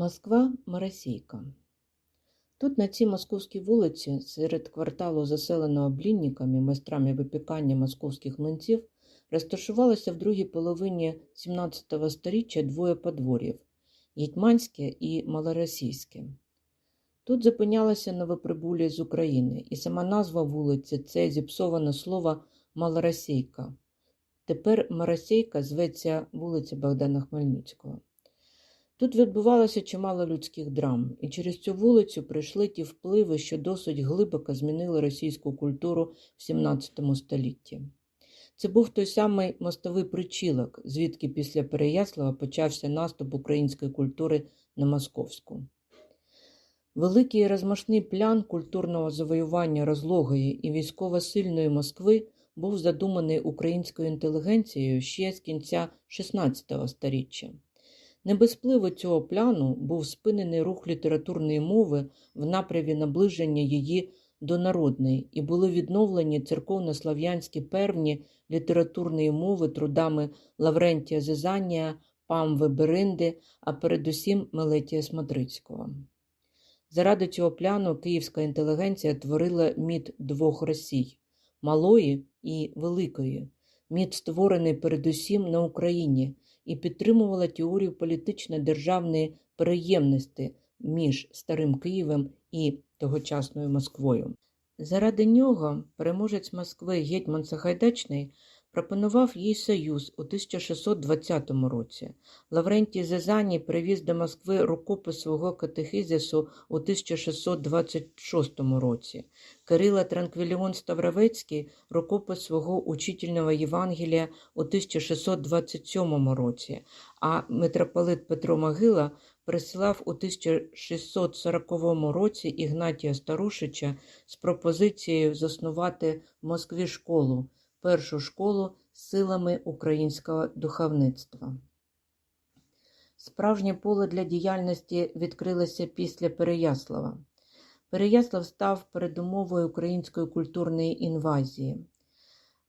Москва Моросійка. Тут, на цій московській вулиці, серед кварталу, заселеного блінниками, майстрами випікання московських млинців, розташувалося в другій половині 17 століття двоє подворів Гетьманське і Малоросійське. Тут зупинялися новоприбулі з України, і сама назва вулиці це зіпсоване слово Малоросійка. Тепер Моросійка зветься вулиця Богдана Хмельницького. Тут відбувалося чимало людських драм, і через цю вулицю прийшли ті впливи, що досить глибоко змінили російську культуру в 17 столітті. Це був той самий мостовий причілок, звідки після Переяслава почався наступ української культури на московську. Великий розмашний план культурного завоювання розлогої і військово сильної Москви був задуманий українською інтелігенцією ще з кінця XVI століття. Не без впливу цього плану був спинений рух літературної мови в напрямі наближення її до народної, і були відновлені церковно-слав'янські певні літературної мови трудами Лаврентія Зизанія, Памви Беринди, а передусім Мелетія Смотрицького. Заради цього пляну київська інтелігенція творила міт двох Росій малої і великої, міт створений передусім на Україні і підтримувала теорію політично-державної переємності між Старим Києвом і тогочасною Москвою. Заради нього переможець Москви Гетьман Сагайдачний пропонував їй союз у 1620 році. Лаврентій Зезаній привіз до Москви рукопис свого катехизису у 1626 році. Кирила Транквіліон Ставровецький рукопис свого учительного Євангелія у 1627 році, а митрополит Петро Могила прислав у 1640 році Ігнатія Старушича з пропозицією заснувати в Москві школу першу школу силами українського духовництва. Справжнє поле для діяльності відкрилося після Переяслава. Переяслав став передумовою української культурної інвазії.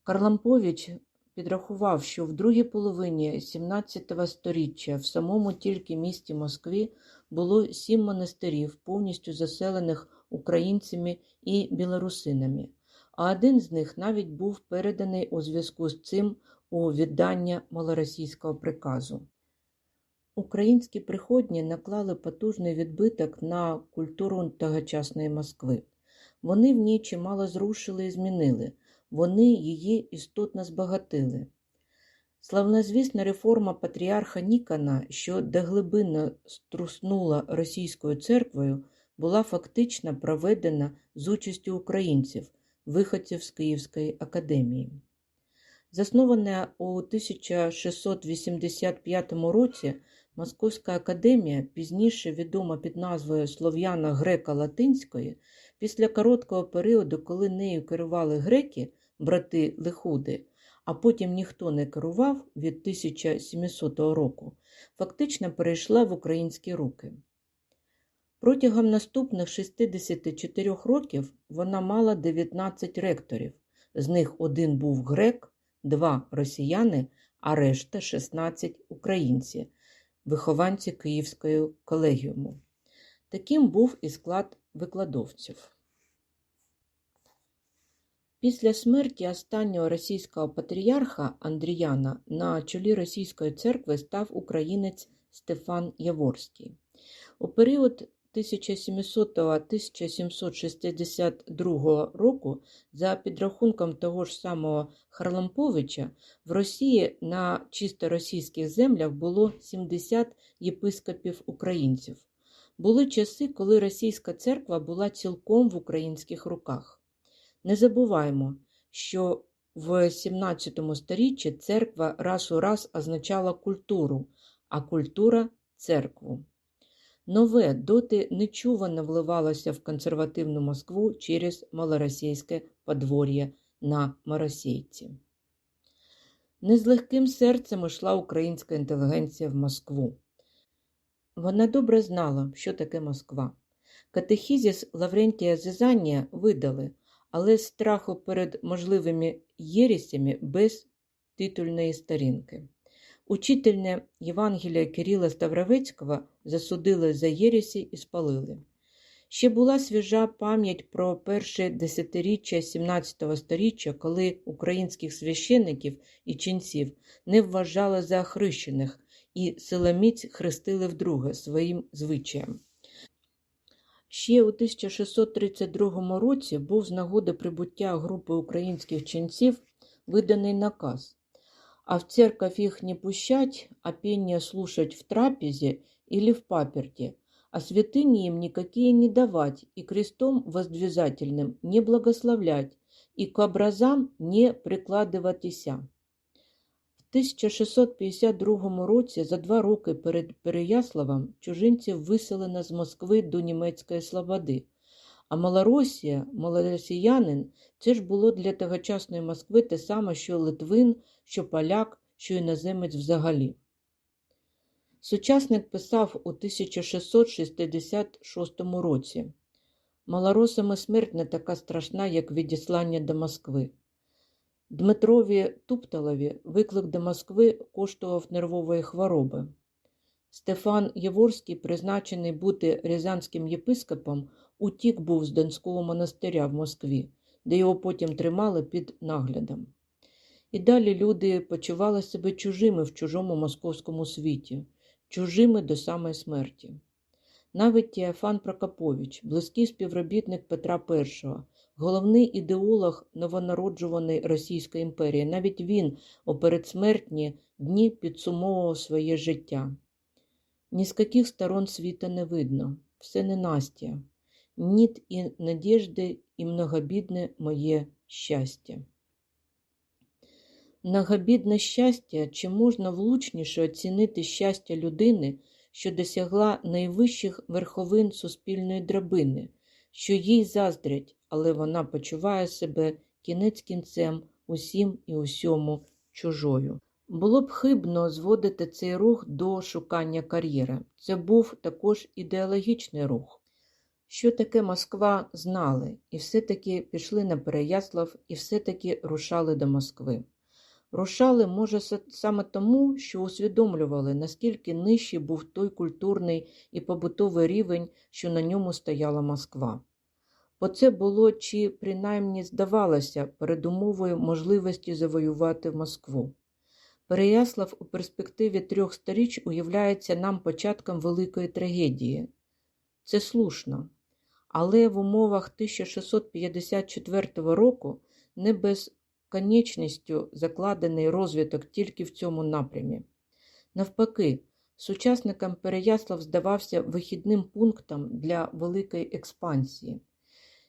Карлампович підрахував, що в другій половині 17 століття в самому тільки місті Москві було сім монастирів, повністю заселених українцями і білорусинами а один з них навіть був переданий у зв'язку з цим у віддання малоросійського приказу. Українські приходні наклали потужний відбиток на культуру тогочасної Москви. Вони в ній чимало зрушили і змінили, вони її істотно збагатили. Славнозвісна реформа патріарха Нікона, що доглибинно струснула російською церквою, була фактично проведена з участю українців, виходців з Київської академії. Заснована у 1685 році Московська академія, пізніше відома під назвою Слов'яна Грека Латинської, після короткого періоду, коли нею керували греки, брати Лихуди, а потім ніхто не керував від 1700 року, фактично перейшла в українські руки. Протягом наступних 64 років вона мала 19 ректорів, з них один був грек, два росіяни, а решта 16 українці, вихованці Київської колегіуму. Таким був і склад викладовців. Після смерті останнього російського патріарха Андріяна на чолі російської церкви став українець Стефан Яворський. У період 1700-1762 року, за підрахунком того ж самого Харламповича, в Росії на чисто російських землях було 70 єпископів українців. Були часи, коли російська церква була цілком в українських руках. Не забуваємо, що в 17 сторіччі церква раз у раз означала культуру, а культура церкву. Нове доти нечувано вливалося в консервативну Москву через малоросійське подвор'я на Моросійці. Не з легким серцем йшла українська інтелігенція в Москву. Вона добре знала, що таке Москва. Катехізіс Лаврентія Зизанія видали, але страху перед можливими єрісями без титульної сторінки. Учительне Євангелія Кирила Ставровецького засудили за єресі і спалили. Ще була свіжа пам'ять про перше десятиріччя 17 століття, коли українських священиків і ченців не вважали за хрещених і силоміць хрестили вдруге своїм звичаєм. Ще у 1632 році був з нагоди прибуття групи українських ченців виданий наказ, а в церковь їх не пущать, а пение слушать в трапезе или в паперте, а святыни им никакие не давать, и крестом воздвизательным не благословлять, и к образам не прикладыватися. В 1652 році, за два роки перед Переяславом, чужинців виселено з Москви до Німецької Слободи. а Малоросія, малоросіянин, це ж було для тогочасної Москви те саме, що Литвин, що поляк, що іноземець взагалі. Сучасник писав у 1666 році Малоросами смерть не така страшна, як відіслання до Москви. Дмитрові Тупталові виклик до Москви коштував нервової хвороби. Стефан Єворський, призначений бути рязанським єпископом, утік був з Донського монастиря в Москві, де його потім тримали під наглядом. І далі люди почували себе чужими в чужому московському світі, чужими до самої смерті. Навіть Тіафан Прокопович, близький співробітник Петра І, головний ідеолог новонароджуваної Російської імперії, навіть він у передсмертні дні підсумовував своє життя. Ні з яких сторон світа не видно, все ненастя, ніт і надіжди, і многобідне моє щастя. Многобідне щастя, чи можна влучніше оцінити щастя людини, що досягла найвищих верховин суспільної драбини, що їй заздрять, але вона почуває себе кінець кінцем усім і усьому чужою. Було б хибно зводити цей рух до шукання кар'єри. Це був також ідеологічний рух. Що таке Москва знали, і все-таки пішли на Переяслав, і все-таки рушали до Москви. Рушали, може, саме тому, що усвідомлювали, наскільки нижчий був той культурний і побутовий рівень, що на ньому стояла Москва. Бо це було чи принаймні здавалося передумовою можливості завоювати Москву. Переяслав у перспективі трьох сторіч уявляється нам початком великої трагедії. Це слушно. Але в умовах 1654 року не без конечністю закладений розвиток тільки в цьому напрямі. Навпаки, сучасникам Переяслав здавався вихідним пунктом для великої експансії.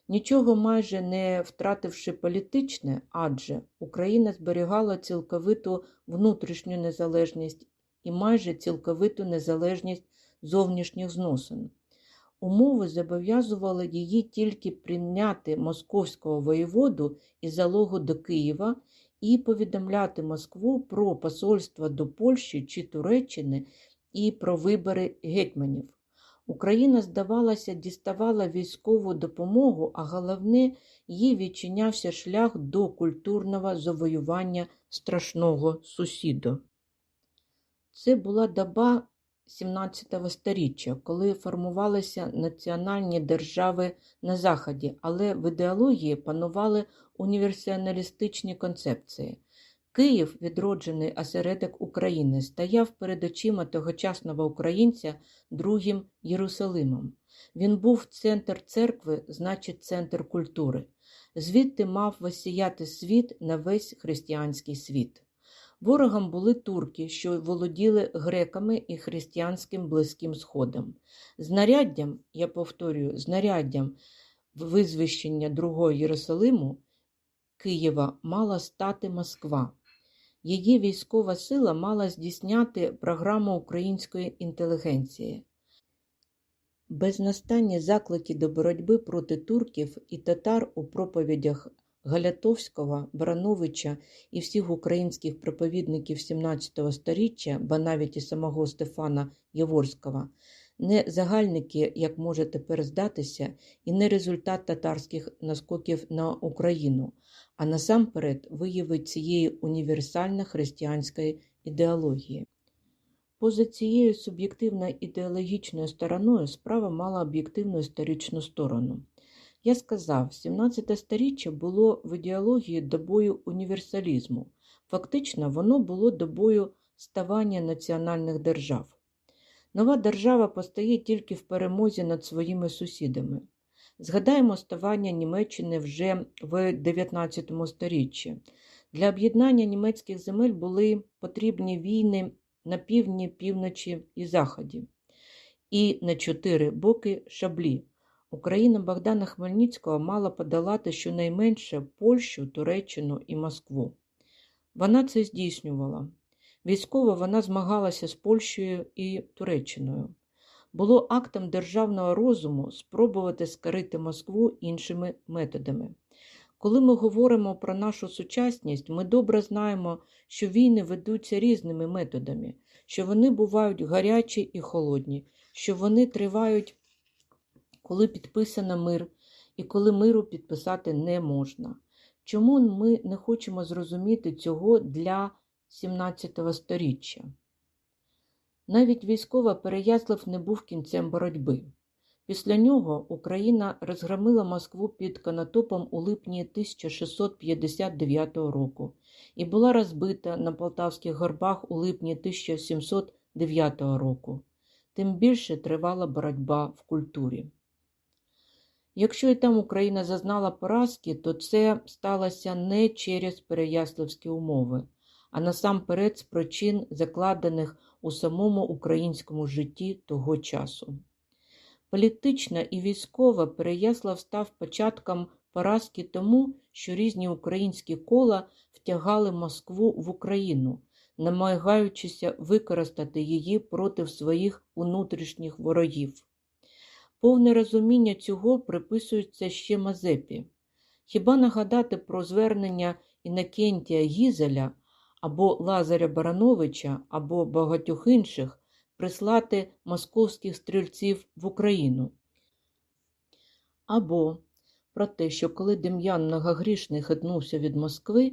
Нічого майже не втративши політичне, адже Україна зберігала цілковиту внутрішню незалежність і майже цілковиту незалежність зовнішніх зносин. Умови зобов'язували її тільки прийняти московського воєводу і залогу до Києва і повідомляти Москву про посольство до Польщі чи Туреччини і про вибори гетьманів. Україна, здавалося, діставала військову допомогу, а головне, їй відчинявся шлях до культурного завоювання страшного сусіда. Це була доба 17 століття, коли формувалися національні держави на Заході, але в ідеології панували універсіоналістичні концепції. Київ, відроджений осередок України, стояв перед очима тогочасного українця другим Єрусалимом. Він був центр церкви, значить, центр культури. Звідти мав висіяти світ на весь християнський світ. Ворогом були турки, що володіли греками і християнським Близьким Сходом. Знаряддям, я повторюю, знаряддям визвищення другого Єрусалиму Києва мала стати Москва. Її військова сила мала здійсняти програму української інтелігенції. Безнастанні заклики до боротьби проти турків і татар у проповідях Галятовського, Барановича і всіх українських проповідників XVII століття, ба навіть і самого Стефана Яворського, не загальники, як може тепер здатися, і не результат татарських наскоків на Україну, а насамперед вияви цієї універсально християнської ідеології. Поза цією суб'єктивно-ідеологічною стороною справа мала об'єктивну історичну сторону. Я сказав, 17 сторіччя було в ідеології добою універсалізму. Фактично, воно було добою ставання національних держав. Нова держава постає тільки в перемозі над своїми сусідами. Згадаємо ставання Німеччини вже в 19 сторіччі. Для об'єднання німецьких земель були потрібні війни на півдні, півночі і заході, і на чотири боки шаблі. Україна Богдана Хмельницького мала подолати щонайменше Польщу, Туреччину і Москву. Вона це здійснювала. Військово вона змагалася з Польщею і Туреччиною. Було актом державного розуму спробувати скарити Москву іншими методами. Коли ми говоримо про нашу сучасність, ми добре знаємо, що війни ведуться різними методами, що вони бувають гарячі і холодні, що вони тривають, коли підписано мир, і коли миру підписати не можна. Чому ми не хочемо зрозуміти цього для 17 сторіччя? Навіть військова Переяслав не був кінцем боротьби. Після нього Україна розгромила Москву під Конотопом у липні 1659 року і була розбита на Полтавських горбах у липні 1709 року. Тим більше тривала боротьба в культурі. Якщо і там Україна зазнала поразки, то це сталося не через переяславські умови, а насамперед з причин, закладених у самому українському житті того часу. Політична і військова Переяслав став початком поразки тому, що різні українські кола втягали Москву в Україну, намагаючися використати її проти своїх внутрішніх ворогів. Повне розуміння цього приписується ще Мазепі. Хіба нагадати про звернення Інокентія Гізеля або Лазаря Барановича, або багатьох інших прислати московських стрільців в Україну? Або про те, що коли Дем'ян Многогрішний хитнувся від Москви,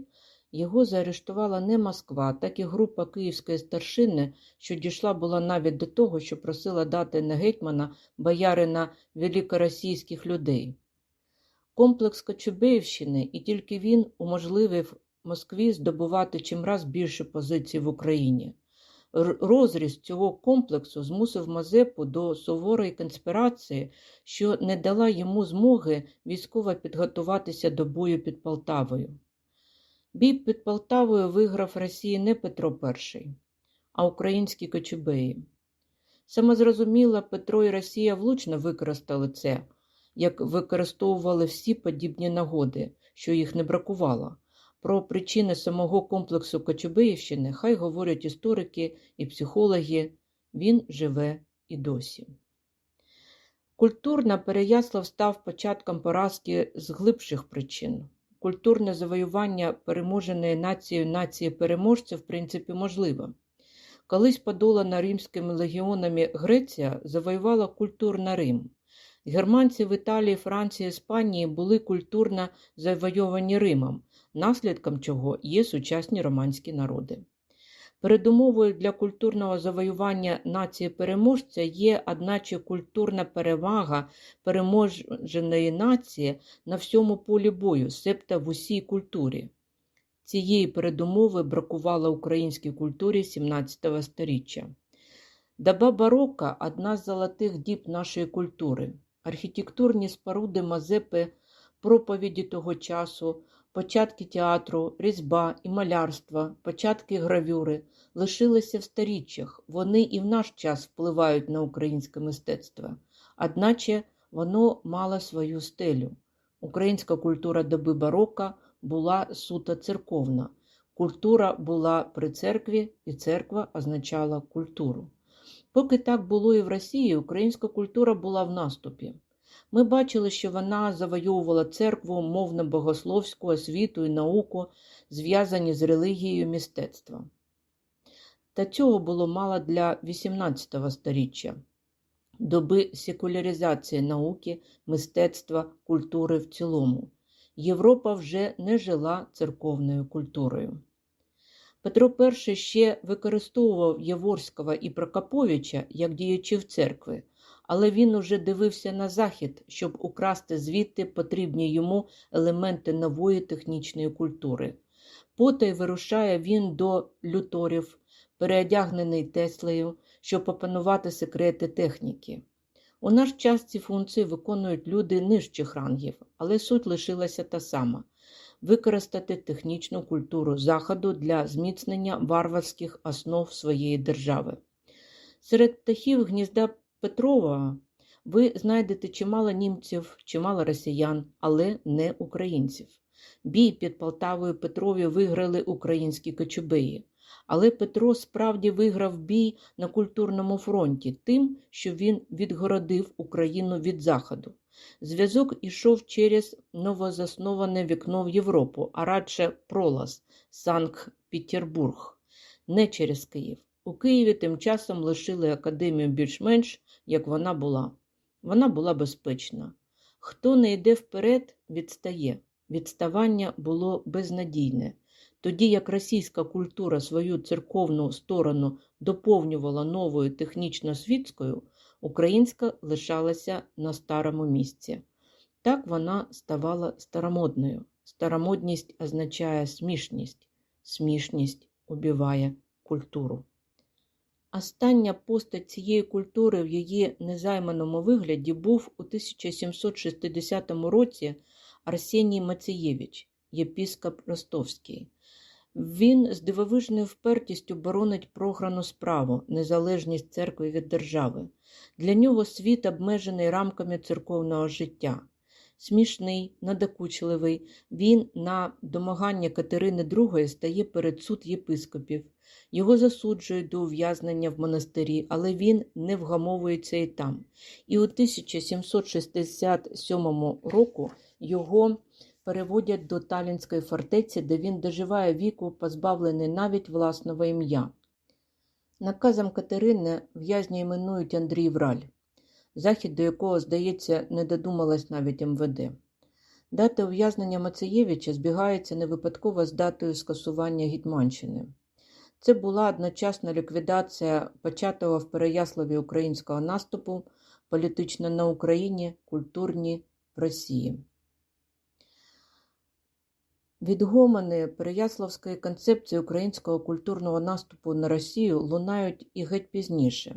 його заарештувала не Москва, так і група київської старшини, що дійшла була навіть до того, що просила дати на гетьмана боярина великоросійських людей. Комплекс Кочубеївщини, і тільки він уможливив Москві здобувати чимраз більше позицій в Україні. Розріз цього комплексу змусив Мазепу до суворої конспірації, що не дала йому змоги військово підготуватися до бою під Полтавою. Бій під Полтавою виграв Росії не Петро І, а українські кочубеї. Саме зрозуміло, Петро і Росія влучно використали це, як використовували всі подібні нагоди, що їх не бракувало. Про причини самого комплексу Кочубеївщини хай говорять історики і психологи, він живе і досі. Культурно Переяслав став початком поразки з глибших причин. Культурне завоювання переможеної нацією нації переможця в принципі можливо. Колись подолана римськими легіонами Греція завоювала культурно Рим. Германці в Італії, Франції, Іспанії були культурно завойовані Римом, наслідком чого є сучасні романські народи. Передумовою для культурного завоювання нації переможця є, одначе, культурна перевага переможеної нації на всьому полі бою, себто в усій культурі. Цієї передумови бракувало українській культурі 17 століття. Доба барока одна з золотих діб нашої культури. Архітектурні споруди Мазепи, проповіді того часу, початки театру, різьба і малярства, початки гравюри лишилися в сторіччях, вони і в наш час впливають на українське мистецтво, одначе воно мало свою стелю. Українська культура доби барока була суто церковна. Культура була при церкві, і церква означала культуру. Поки так було і в Росії, українська культура була в наступі. Ми бачили, що вона завойовувала церкву, мовно-богословську освіту і науку, зв'язані з релігією мистецтва. Та цього було мало для XVIII століття, доби секуляризації науки, мистецтва, культури в цілому. Європа вже не жила церковною культурою. Петро І ще використовував Яворського і Прокоповича як діячів церкви, але він уже дивився на захід, щоб украсти звідти потрібні йому елементи нової технічної культури. Потай вирушає він до люторів, переодягнений Теслею, щоб опанувати секрети техніки. У наш час ці функції виконують люди нижчих рангів, але суть лишилася та сама використати технічну культуру Заходу для зміцнення варварських основ своєї держави. Серед птахів гнізда Петрова ви знайдете чимало німців, чимало росіян, але не українців. Бій під Полтавою Петрові виграли українські кочубеї. Але Петро справді виграв бій на культурному фронті тим, що він відгородив Україну від Заходу. Зв'язок ішов через новозасноване вікно в Європу, а радше пролаз Санкт-Петербург, не через Київ. У Києві тим часом лишили академію більш-менш, як вона була. Вона була безпечна. Хто не йде вперед, відстає. Відставання було безнадійне. Тоді як російська культура свою церковну сторону доповнювала новою технічно-світською, українська лишалася на старому місці. Так вона ставала старомодною. Старомодність означає смішність, смішність убиває культуру. Остання постать цієї культури в її незайманому вигляді був у 1760 році Арсеній Мацієвич, єпіскоп Ростовський. Він з дивовижною впертістю боронить програну справу, незалежність церкви від держави. Для нього світ обмежений рамками церковного життя. Смішний, надокучливий, він на домагання Катерини II стає перед суд єпископів. Його засуджують до ув'язнення в монастирі, але він не вгамовується і там. І у 1767 року його переводять до Талінської фортеці, де він доживає віку, позбавлений навіть власного ім'я. Наказом Катерини в'язня іменують Андрій Враль, захід до якого, здається, не додумалась навіть МВД. Дата ув'язнення Мацеєвича збігається не випадково з датою скасування Гетьманщини. Це була одночасна ліквідація початого в Переяславі українського наступу, політично на Україні, культурні в Росії. Відгомони Переяславської концепції українського культурного наступу на Росію лунають і геть пізніше.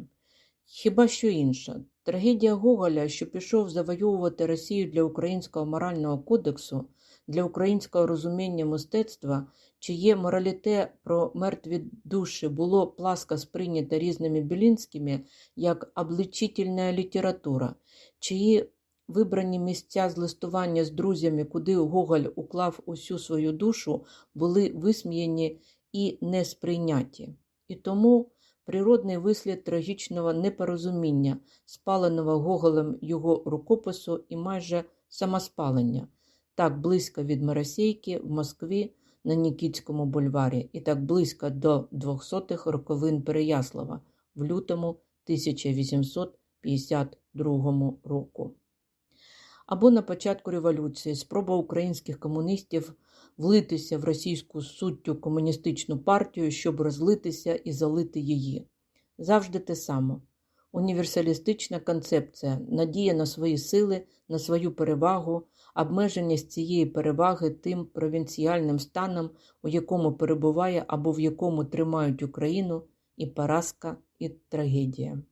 Хіба що інша. Трагедія Гоголя, що пішов завоювати Росію для українського морального кодексу, для українського розуміння мистецтва, чиє мораліте про мертві душі було пласко сприйнято різними білінськими як обличительна література, чиї Вибрані місця з листування з друзями, куди Гоголь уклав усю свою душу, були висміяні і несприйняті. І тому природний вислід трагічного непорозуміння, спаленого Гоголем його рукопису і майже самоспалення, так близько від Маросейки в Москві на Нікітському бульварі, і так близько до 200-х роковин Переяслава в лютому 1852 року. Або на початку революції спроба українських комуністів влитися в російську суттю комуністичну партію, щоб розлитися і залити її. Завжди те саме. Універсалістична концепція, надія на свої сили, на свою перевагу, обмеження з цієї переваги тим провінціальним станом, у якому перебуває або в якому тримають Україну, і поразка, і трагедія.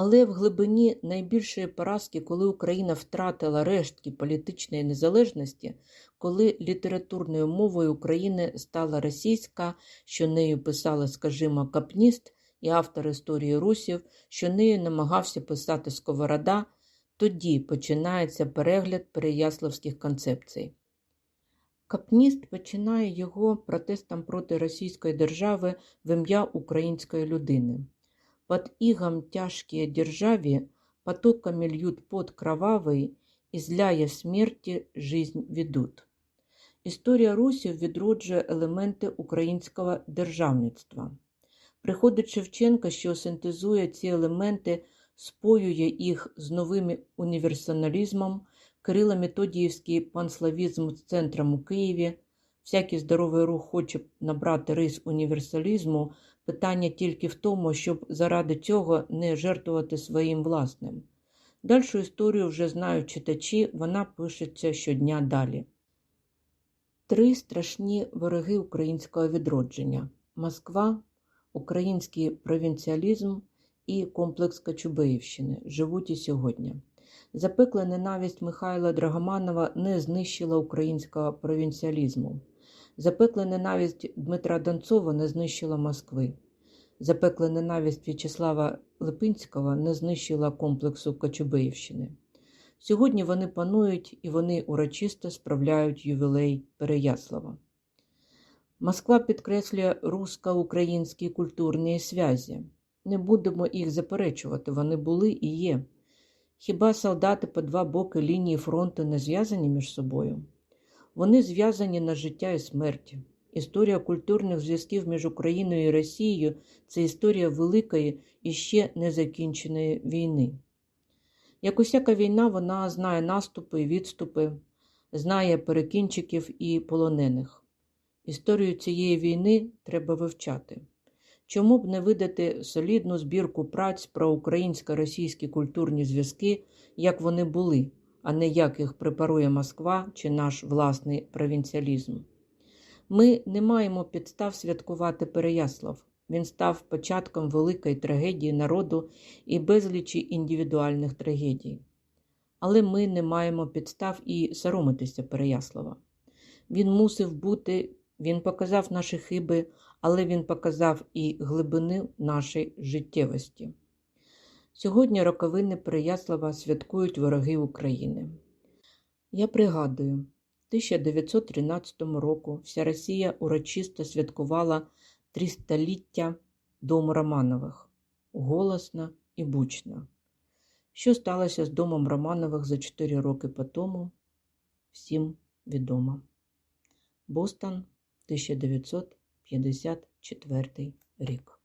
Але в глибині найбільшої поразки, коли Україна втратила рештки політичної незалежності, коли літературною мовою України стала російська, що нею писала, скажімо, капніст і автор історії русів, що нею намагався писати Сковорода, тоді починається перегляд переяславських концепцій. Капніст починає його протестом проти Російської держави в ім'я української людини. Под игом тяжкие державі потоками льют пот кровавий, і зляє смерті жизнь ведуть. Історія русів відроджує елементи українського державництва. Приходить Шевченка, що синтезує ці елементи, споює їх з новим універсалізмом, Кирило Методіївський панславізм з центром у Києві, Всякий здоровий рух хоче набрати рис універсалізму, питання тільки в тому, щоб заради цього не жертвувати своїм власним. Дальшу історію вже знають читачі, вона пишеться щодня далі. Три страшні вороги українського відродження Москва, український провінціалізм і комплекс Кочубеївщини живуть і сьогодні. Запекла ненависть Михайла Драгоманова не знищила українського провінціалізму. Запекла ненависть Дмитра Донцова не знищила Москви. Запекла ненависть В'ячеслава Липинського не знищила комплексу Кочубеївщини. Сьогодні вони панують і вони урочисто справляють ювілей Переяслава. Москва підкреслює русско-українські культурні зв'язі. Не будемо їх заперечувати, вони були і є. Хіба солдати по два боки лінії фронту не зв'язані між собою? Вони зв'язані на життя і смерть. Історія культурних зв'язків між Україною і Росією це історія великої і ще не закінченої війни. Як усяка війна, вона знає наступи і відступи, знає перекінчиків і полонених. Історію цієї війни треба вивчати. Чому б не видати солідну збірку праць про українсько-російські культурні зв'язки, як вони були, а не як їх препарує Москва чи наш власний провінціалізм? Ми не маємо підстав святкувати Переяслав. Він став початком великої трагедії народу і безлічі індивідуальних трагедій. Але ми не маємо підстав і соромитися Переяслава. Він мусив бути, він показав наші хиби, але він показав і глибини нашої життєвості. Сьогодні роковини Переяслава святкують вороги України. Я пригадую, 1913 року вся Росія урочисто святкувала трістоліття Дому Романових голосно і бучно. Що сталося з домом Романових за 4 роки по тому, всім відомо. Бостон, 1954 рік.